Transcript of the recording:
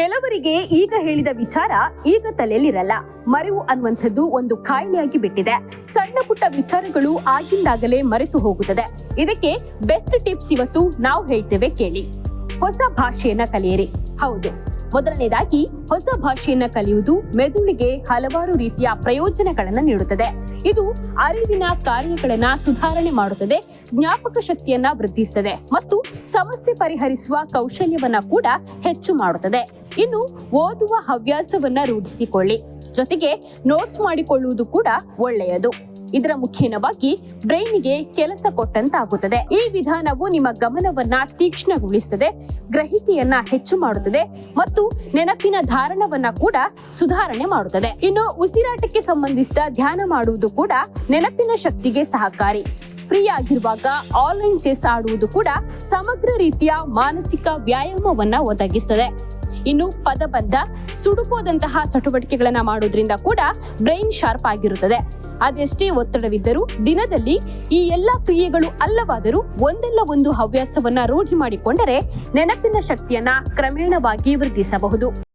ಕೆಲವರಿಗೆ ಈಗ ಹೇಳಿದ ವಿಚಾರ ಈಗ ತಲೆಯಲ್ಲಿರಲ್ಲ. ಮರೆವು ಅನ್ನುವಂಥದ್ದು ಒಂದು ಕಾಯಿಲೆಯಾಗಿ ಬಿಟ್ಟಿದೆ. ಸಣ್ಣ ಪುಟ್ಟ ವಿಚಾರಗಳು ಆಗಿಂದಾಗಲೇ ಮರೆತು ಹೋಗುತ್ತದೆ. ಇದಕ್ಕೆ ಬೆಸ್ಟ್ ಟಿಪ್ಸ್ ಇವತ್ತು ನಾವು ಹೇಳ್ತೇವೆ ಕೇಳಿ. ಹೊಸ ಭಾಷೆಯನ್ನ ಕಲಿಯಿರಿ. ಹೌದು. ಮೊದಲನೇದಾಗಿ ಹೊಸ ಭಾಷೆಯನ್ನ ಕಲಿಯುವುದು ಮೆದುಳಿಗೆ ಹಲವಾರು ರೀತಿಯ ಪ್ರಯೋಜನಗಳನ್ನು ನೀಡುತ್ತದೆ. ಇದು ಅರಿವಿನ ಕಾರ್ಯಗಳನ್ನ ಸುಧಾರಣೆ ಮಾಡುತ್ತದೆ, ಜ್ಞಾಪಕ ಶಕ್ತಿಯನ್ನ ವೃದ್ಧಿಸುತ್ತದೆ ಮತ್ತು ಸಮಸ್ಯೆ ಪರಿಹರಿಸುವ ಕೌಶಲ್ಯವನ್ನ ಕೂಡ ಹೆಚ್ಚು ಮಾಡುತ್ತದೆ. ಇನ್ನು ಓದುವ ಹವ್ಯಾಸವನ್ನ ರೂಢಿಸಿಕೊಳ್ಳಿ. ಜೊತೆಗೆ ನೋಟ್ಸ್ ಮಾಡಿಕೊಳ್ಳುವುದು ಕೂಡ ಒಳ್ಳೆಯದು. ಇದರ ಮುಖೇನವಾಗಿ ಬ್ರೈನ್ಗೆ ಕೆಲಸ ಕೊಟ್ಟಂತಾಗುತ್ತದೆ. ಈ ವಿಧಾನವು ನಿಮ್ಮ ಗಮನವನ್ನ ತೀಕ್ಷ್ಣಗೊಳಿಸುತ್ತದೆ ಗ್ರಹಿಕೆಯನ್ನ ಹೆಚ್ಚು ಮಾಡುತ್ತದೆ ಮತ್ತು ನೆನಪಿನ ಧಾರಣವನ್ನ ಕೂಡ ಸುಧಾರಣೆ ಮಾಡುತ್ತದೆ. ಇನ್ನು ಉಸಿರಾಟಕ್ಕೆ ಸಂಬಂಧಿಸಿದ ಧ್ಯಾನ ಮಾಡುವುದು ಕೂಡ ನೆನಪಿನ ಶಕ್ತಿಗೆ ಸಹಕಾರಿ. ಫ್ರೀ ಆಗಿರುವಾಗ ಆನ್ಲೈನ್ ಚೆಸ್ ಆಡುವುದು ಕೂಡ ಸಮಗ್ರ ರೀತಿಯ ಮಾನಸಿಕ ವ್ಯಾಯಾಮವನ್ನ ಒದಗಿಸುತ್ತದೆ ಇನ್ನು ಪದಬದ್ಧ ಸುಡುಕೋದಂತಹ ಚಟುವಟಿಕೆಗಳನ್ನ ಮಾಡೋದ್ರಿಂದ ಕೂಡ ಬ್ರೈನ್ ಶಾರ್ಪ್ ಆಗಿರುತ್ತದೆ. ಅದೆಷ್ಟೇ ಒತ್ತಡವಿದ್ದರೂ ದಿನದಲ್ಲಿ ಈ ಎಲ್ಲ ಕ್ರಿಯೆಗಳು ಅಲ್ಲವಾದರೂ ಒಂದಲ್ಲ ಒಂದು ಹವ್ಯಾಸವನ್ನ ರೂಢಿ ಮಾಡಿಕೊಂಡರೆ ನೆನಪಿನ ಶಕ್ತಿಯನ್ನ ಕ್ರಮೇಣವಾಗಿ ವೃದ್ಧಿಸಬಹುದು.